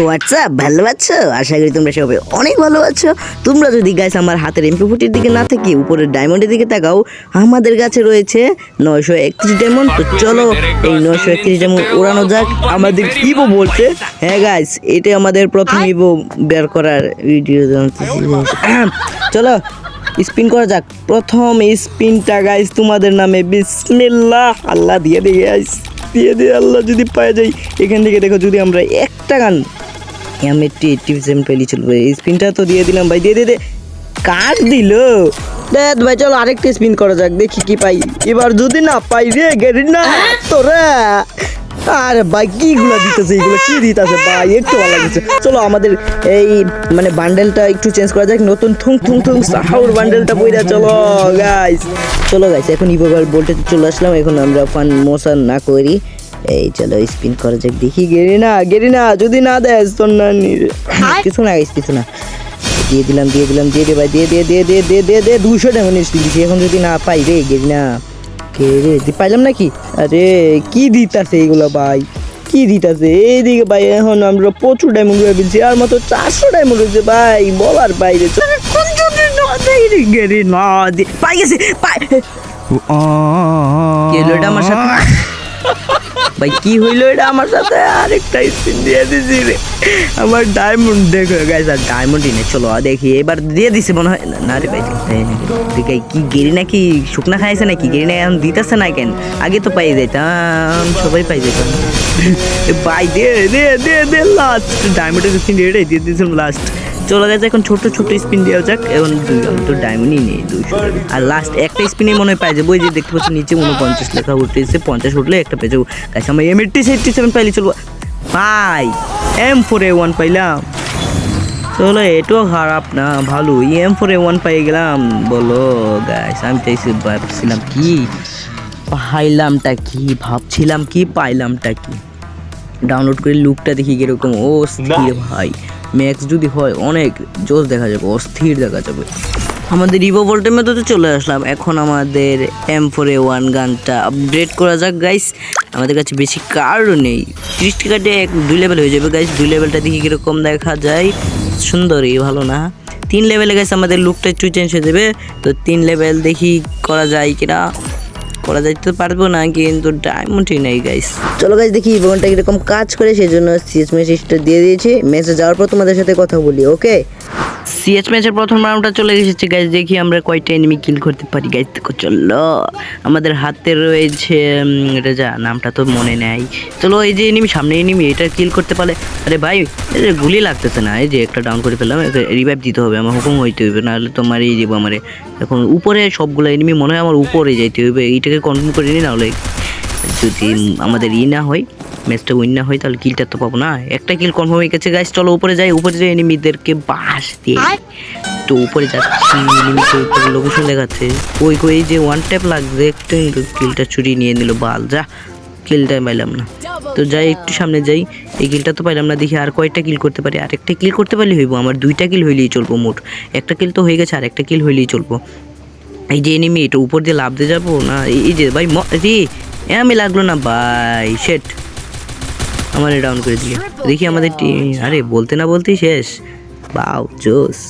WhatsApp ভালো আছো? আশা করি তোমরা সবাই অনেক ভালো আছো। তোমরা যদি গাইস আমার হাতের এমপি ফুটির দিকে না থেকে উপরের ডায়মন্ডের দিকে তাকাও, আমাদের কাছে রয়েছে নয়শো একত্রিশ ডায়মন্ড তো চলো, এই নয়শো একত্রিশ ডায়মন্ড উড়ানো যাক। আমাদের ইভো বলছে। হ্যাঁ গাইস এটা আমাদের প্রথম ইভো বের করার ভিডিও চলো স্পিন করা যাক। প্রথম স্পিনটা গাইস তোমাদের নামে বিসমিল্লাহ। আল্লাহ দিয়ে দিয়ে গাইস দিয়ে দিয়ে আল্লাহ যদি পাওয়া যায়। এখান থেকে দেখো, যদি আমরা একটা গান আমি একটি এইটটি সেভেন পেলি চলবে এই স্পিনটা তো দিয়ে দিলাম ভাই দিয়ে দিয়ে দে। কাট দিল? দেখ ভাই চলো আরেকটা স্পিন করা যাক দেখি কি পাই। এবার যদি না পাই রে গেরি না তোরা আরে ভাই কিগুলো দিতেছে এগুলো? কি দিতেছে ভাই? একটু ভালো লাগছে। চলো আমাদের এই মানে বান্ডেলটা একটু চেঞ্জ করা যাক। নতুন থুং থুং থুং সাহাউর বান্ডেলটা বইরা চলো গাইস চলো গাইস এখন ইভোগার বলতে চলে আসলাম। এখন আমরা ফান মোশন না করি। এই চলো স্পিন করা যাক দেখি গেরি না গেরি না যদি না দেয় তোর না কিছু না কিছু না দিয়ে দিলাম দিয়ে দিলাম দিয়ে দে ভাই দিয়ে দিয়ে দিয়ে দিয়ে দিয়ে দিয়ে দিয়ে দুশো টাকা স্পিন দিচ্ছি এখন যদি না পাই রে গেরি না কে রে দি- পাইলাম নাকি আরে কি দিতাছে এগুলো ভাই কি দিতাছে এইদিকে ভাই এখন আমরা প্রচুর ডায়মন্ড হয়ে ফেলছি আর মাত্র চারশো ডায়মন্ড হয়েছে ভাই বলার বাইরে পাই গেছে পাই আমার সাথে ভাই, কি হইল এটা আমার সাথে? আরেকটা স্পিন দিয়ে দিছি রে। আমার ডায়মন্ড দেখো গাইস আর ডায়মন্ডই নেই। চলো দেখি, এবার দিয়ে দিছে মনে হয়। না রে ভাই? ঠিক কি গেরি নাকি? শুকনা খাইছে নাকি? গেরি না এখন দিতেছে না কেন? আগে তো পাই যাইতাম, সবাই পাই যেতাম ভাই, দে দে দে দে লাস্ট ডায়মন্ডের স্পিন রে দিয়ে দিয়েছিলাম লাস্ট চলো গেছে এখন ছোট ছোট স্পিন দেওয়া যাক। এখন দুই আমি তো ডায়মন্ডই নেই দুইশো। আর লাস্ট একটা স্পিনে মনে হয় পাই যাব যে দেখতে পাচ্ছি নিচে উনপঞ্চাশ লেখা উঠতেছে পঞ্চাশ উঠলে একটা পেয়ে যাব। গাছ আমার এম এইটটি এইটটি সেভেন পাইলে চলবো। পাই এম ফোর এ ওয়ান পাইলাম। চলো এটাও খারাপ না ভালো এম ফোর এ ওয়ান পাই গেলাম। বলো গাইস আমি চাইছি ভাবছিলাম কি পাইলামটা কি ভাবছিলাম কি পাইলামটা কি। ডাউনলোড করে লুকটা দেখি কীরকম। ও স্থির ভাই। ম্যাক্স যদি হয়, অনেক জোস দেখা যাবে, অস্থির দেখা যাবে। আমাদের ইভো ভোল্টের মধ্যে চলে আসলাম। এখন আমাদের এম ফোর এ ওয়ান গানটা আপডেট করা যাক গাইস আমাদের কাছে বেশি কার্ডও নেই। ত্রিশ টাকাতে এক দুই লেভেল হয়ে যাবে গাইস দুই লেভেলটা দেখি কীরকম দেখা যায়। সুন্দরই, ভালো না। তিন লেভেলে গাইস আমাদের লুকটা একটু চেঞ্জ হয়ে যাবে। তো তিন লেভেল দেখি করা যায় কিনা। করা যাইতে পারব না, কিন্তু ডায়মন্ডই নেই গাইস চলো গাইস দেখি ইভেন্টটা কীরকম কাজ করে সেই জন্য সিএস মেসেজটা দিয়ে দিয়েছি। মেসেজ যাওয়ার পর তোমাদের সাথে কথা বলি ওকে সিএস ম্যাচের প্রথম রাউন্ডটা চলে এসেছে গাইস দেখি আমরা কয়টা এনিমি কিল করতে পারি গাইস দেখো, চলো। আমাদের হাতে রয়েছে এটা যা, নামটা তো মনে নেই। চলো, এই যে এনিমি সামনে এনিমি এটা কিল করতে পারলে, আরে ভাই গুলি লাগতেছে না, এই যে একটা ডাউন করে ফেললাম রিভাইভ দিতে হবে, আমার হুকুম হইতে হইবে, নাহলে তো মারিয়ে দিব আমারে। এখন উপরে সবগুলো এনিমি মনে হয় আমার উপরে যাইতে হইবে, এইটাকে কনফার্ম করে নি, নাহলে যদি আমাদের ই না হয় ম্যাচটা উইন না হয় তাহলে কিলটা তো পাবো না। একটা কিল কনফার্ম হয়ে গেছে গাইস চলো উপরে যাই। উপরে যাই এনিমিদেরকে বাস দিয়ে তো উপরে যাচ্ছি। এনিমিকে উপরে লোকেশন দেখাচ্ছে। ওই কই যে ওয়ান ট্যাপ লাগবে একটু কিলটা চুরি নিয়ে নিল বাল। যা কিলটা পাইলাম না। তো যাই একটু সামনে যাই। এই কিলটা তো পাইলাম না দেখি আর কয়টা কিল করতে পারি। আর একটা কিল করতে পারলে হইব আমার দুইটা কিল হইলেই চলবো মোট। একটা কিল তো হয়ে গেছে আর একটা কিল হইলেই চলবো। এই যে এনিমি এটা উপর দিয়ে লাভ দিয়ে যাব না? এই- যে ভাই ম- রে এ আমি লাগল না ভাই শেট আমার ডাউন করে দিলে। দেখি আমাদের আরে বলতে না বলতেই শেষ। বাউ, জোস।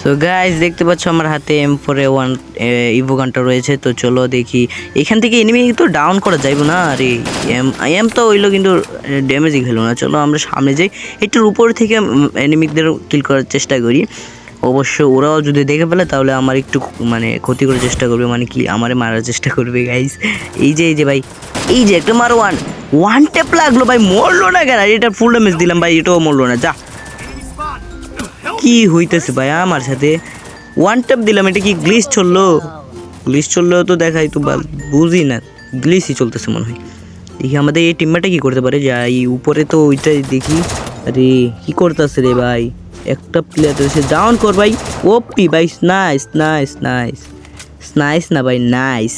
সো গাইস দেখতে পাচ্ছ আমার হাতে এম ফোর ওয়ান ইভো গানটা রয়েছে। তো চলো দেখি, এখান থেকে এনিমি তো ডাউন করা যাইবো না। আরে এম এম তো হইল কিন্তু ড্যামেজই খেলো না। চলো আমরা সামনে যাই। একটুর উপর থেকে এনিমিকদের কিল করার চেষ্টা করি। অবশ্য ওরাও যদি দেখে ফেলে, তাহলে আমার একটু মানে ক্ষতি করার চেষ্টা করবে। মানে কি, আমারে মারার চেষ্টা করবে গাইস এই যে এই যে ভাই এই যে একটা ওয়ান ওয়ান টেপ লাগল ভাই, মরলো না কেন? এটা ফুল ড্যামেজ দিলাম ভাই, এটাও মরলো না, যা। কি হইতেছে ভাই আমার সাথে? ওয়ান টেপ দিলাম, এটা কি গ্লিচ চলল? গ্লিচ চলল তো দেখাই তো বুঝি না গ্লিচই চলতেছে মনে হয়। দেখি আমাদের এই টিমটা কি করতে পারে? যাই, উপরে তো ওইটাই দেখি। আরে, কি করতেছে রে ভাই? একটা প্লেয়ার এসে ডাউন কর ভাই। ওপি ভাই নাইস নাইস নাইস নাইস না ভাই নাইস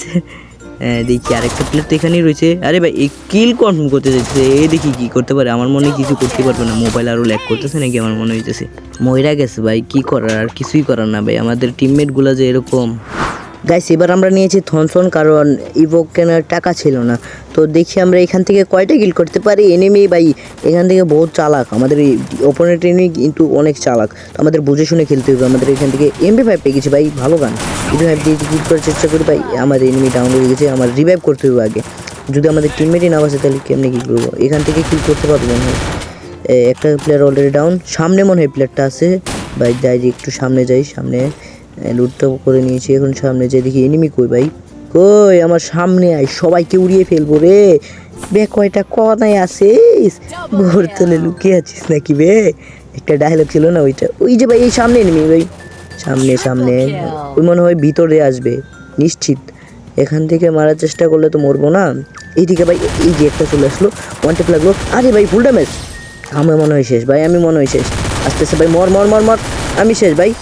দেখি আরেকটা প্লেয়ার তো এখানেই রয়েছে। আরে ভাই এই কিল কনফার্ম করতে চাইছে। এ দেখি কি করতে পারে। আমার মনে কিছু করতে পারবে না। মোবাইল আরও ল্যাক করতেছে নাকি আমার মনে হইতেছে। ময়রা গেছে ভাই, কি করার? আর কিছুই করার না ভাই। আমাদের টিমমেটগুলো যে এরকম। গাইস এবার আমরা নিয়েছি থনসন কারণ ইভোক কেনার টাকা ছিল না। তো দেখি আমরা এখান থেকে কয়টা কিল করতে পারি? এনিমি ভাই, এখান থেকে বহুত চালাক। আমাদের এই ওপোনেন্ট এনিমি কিন্তু অনেক চালাক। তো আমাদের বুঝে শুনে খেলতে হবে। আমাদের এখান থেকে এমবি ফাইভ পেয়ে গেছি ভাই, ভালো গান। এমবি ফাইভ দিয়ে কিল করার চেষ্টা করি ভাই। আমাদের এনিমি ডাউন হয়ে গেছে, আমার রিভাইভ করতে হবে আগে। যদি আমাদের টিমমেটই না বাসে তাহলে কেমনি কী করব? এখান থেকে কিল করতে পারব মনে হয়। একটা প্লেয়ার অলরেডি ডাউন সামনে মনে হয় প্লেয়ারটা আছে। ভাই, যাই একটু সামনে যাই, সামনে। লুটটা করে নিয়েছি। এখন সামনে যাই দেখি এনিমি কই ভাই? কই, আমার সামনে আয়, সবাইকে উড়িয়ে ফেলব রে। বে, কয়টা কনায় আসিস ভোর তলে লুকিয়ে আছিস নাকি বে? একটা ডায়লগ ছিল না ওইটা? ওই যে ভাই, এই সামনে এনিমি ভাই। সামনে সামনে। ওই মনে হয় ভিতরে আসবে। নিশ্চিত। এখান থেকে মারার চেষ্টা করলে তো মরবো না। এইদিকে ভাই, এই যে একটা চলে আসলো। ওয়ান টেপ লাগল। আরে ভাই ফুল ড্যামেজ আমার মনে হয় শেষ ভাই, আমি মনে হয় শেষ। আস্তে আস্তে ভাই, মর মর মর মর। আমি শেষ ভাই।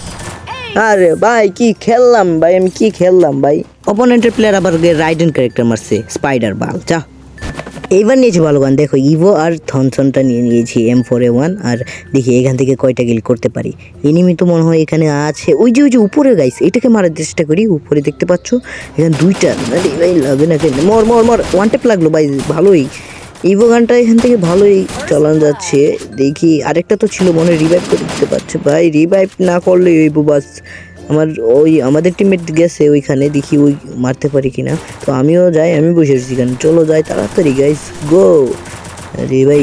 আরে ভাই, কি খেললাম ভাই? আমি কি খেললাম ভাই? অপোনেন্টের প্লেয়ার আবার রাইডেন ক্যারেক্টার মারছে স্পাইডার বাল যা। এইবার নিয়েছি ভালো গান দেখো ইভো আর থনসনটা নিয়ে নিয়েছি এম ফোর এ ওয়ান আর দেখি এখান থেকে কয়টা গিল করতে পারি। এনিমি তো মনে হয় এখানে আছে। ওই যে ওই যে উপরে গাইস এটাকে মারার চেষ্টা করি, উপরে দেখতে পাচ্ছ? এখানে দুইটা লাগে না মর মর মর। ওয়ান টেপ লাগল, ভাই, ভালোই। ইভো গানটা এখান থেকে ভালোই চালানো যাচ্ছে। দেখি আরেকটা তো ছিল, মনে রিভাইভ করে দিতে পারছে। ভাই রিভাইভ না করলে ইভো বাস আমার ওই আমাদের টিমমেট গেছে ওইখানে, দেখি ওই মারতে পারি কিনা। তো আমিও যাই, আমি বসে আছি এখানে। চলো যাই তাড়াতাড়ি গাইস গো আরে ভাই,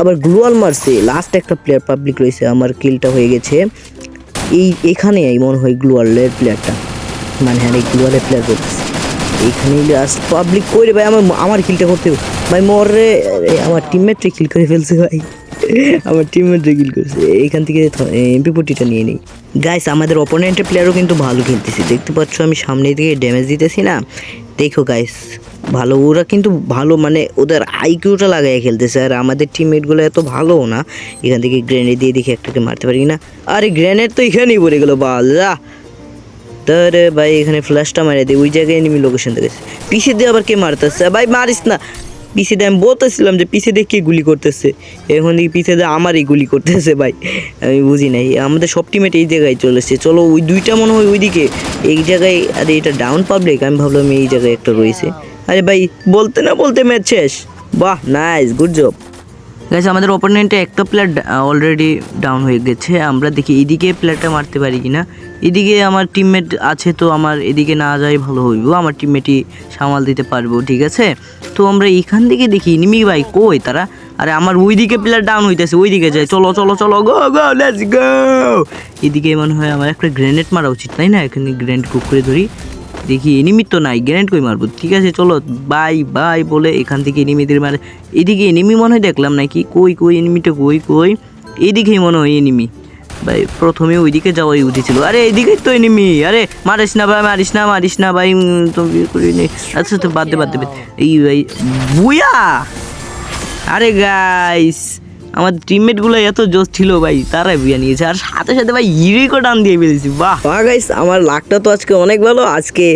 আবার গ্লোয়াল মারছে। লাস্ট একটা প্লেয়ার পাবলিক রয়েছে, আমার কিলটা হয়ে গেছে। এই এখানে মনে হয় গ্লোয়ালের প্লেয়ারটা মানে হ্যাঁ এই গ্লুয়ালের প্লেয়ার করতেছে এইখানে লাস্ট পাবলিক করে ভাই আমার আমার কিলটা করতে ভাই মরে রে আমার টিমমেটরে কিল করে ফেলছে ভাই। আমার টিমমেটরে কিল করছে। এখান থেকে এমপি পট্টিটা নিয়ে নিই। গাইস আমাদের অপোনেন্টের প্লেয়ারও কিন্তু ভালো খেলতেছে। দেখতে পাচ্ছ আমি সামনে দিকে ড্যামেজ দিতেছি না। দেখো গাইস ভালো, ওরা কিন্তু ভালো মানে ওদের আইকিউটা লাগাই খেলতেছে। আর আমাদের টিমমেটগুলো এত ভালো না। এখান থেকে গ্রেনেড দিয়ে দেখি একটাকে মারতে পারি না আরে গ্রেনেড তো এখানেই পড়ে গেলো বাল যা তারে ভাই, এখানে ফ্ল্যাশটা মারিয়ে দিই। ওই জায়গায় এনিমি লোকেশন দেখেছে পিছে দিয়ে আবার কে মারতেছে? ভাই, মারিস না। পিছে দিয়ে আমি বলতেছিলাম যে পিছে দিয়ে কে গুলি করতেছে? এখন দেখি পিছে দিয়ে আমারই গুলি করতেছে, ভাই। আমি বুঝি নাই। আমাদের সব টিমেট এই জায়গায় চলে এসছে। চলো, ওই দুইটা মনে হয় ওইদিকে। এই জায়গায়, আরে, এটা ডাউন পাবলিক আমি ভাবলাম এই জায়গায় একটা রয়েছে। আরে, ভাই, বলতে না বলতে ম্যাচ শেষ? বাহ নাইস গুড জব গাইস আমাদের অপোনেন্টে একটা প্লেয়ার অলরেডি ডাউন হয়ে গেছে। আমরা দেখি এইদিকে প্লেয়ারটা মারতে পারি কিনা। এদিকে আমার টিমমেট আছে, তো আমার এদিকে না যাই ভালো হইব। আমার টিমমেটই সামাল দিতে পারব, ঠিক আছে? তো আমরা এখান থেকে দেখি নিমি ভাই কই তারা? আরে আমার ওইদিকে প্লেয়ার ডাউন হইতেছে, ওইদিকে যাই চলো চলো চলো গো গো লেটস গো এদিকে মনে হয় আমার একটা গ্রেনেড মারা উচিত, তাই না? এখানে গ্রেনেড কুক করে ধরি। দেখি এনিমি তো নাই গ্রেনেড কই মারবো? ঠিক আছে, চলো বাই বাই বলে এখান থেকে এনিমিদের মারে। এদিকে এনিমি মনে হয় দেখলাম নাকি? কই কই এনিমিটা কই কই? এদিকেই মনে হয় এনিমি ভাই, প্রথমে ওইদিকে যাওয়াই উচিত ছিল। আরে, এইদিকে তো এনিমি আরে, মারিস না ভাই, মারিস না মারিস না ভাই তো করিনি আচ্ছা তো বাদ দে বাদ দে। এই ভাই বুয়া! আরে গাইস আমার টিমমেটগুলো এত জোশ ছিল ভাই তারাই বিয়ে নিয়েছে। আর সাথে সাথে ভাই ইরিকো টান দিয়ে ফেলেছি বাহ। গাইস আমার লাকটা তো আজকে অনেক ভালো। আজকে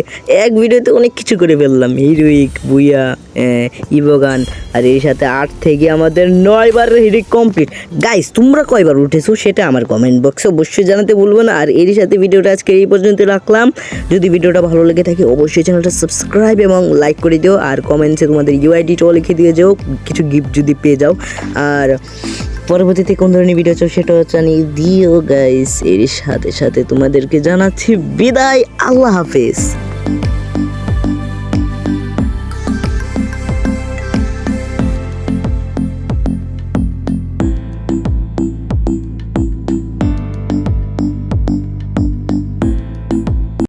এক ভিডিওতে অনেক কিছু করে ফেললাম। হিরোইক বুইয়া আহ, ইভোগান আর এর সাথে আট থেকে আমাদের নয় বার হিরিক কমপ্লিট গাইস তোমরা কয়বার উঠেছো সেটা আমার কমেন্ট বক্সে অবশ্যই জানাতে ভুলবো না। আর এর সাথে ভিডিওটা আজকে এই পর্যন্ত রাখলাম। যদি ভিডিওটা ভালো লেগে থাকে অবশ্যই চ্যানেলটা সাবস্ক্রাইব এবং লাইক করে দিও। আর কমেন্টসে তোমাদের ইউআইডিটাও লিখে দিয়ে যাও কিছু গিফট যদি পেয়ে যাও। আর পরবর্তীতে কোন ধরনের ভিডিও চাও সেটাও জানিয়ে দিও গাইস এর সাথে সাথে তোমাদেরকে জানাচ্ছি বিদায়, আল্লাহ হাফেজ।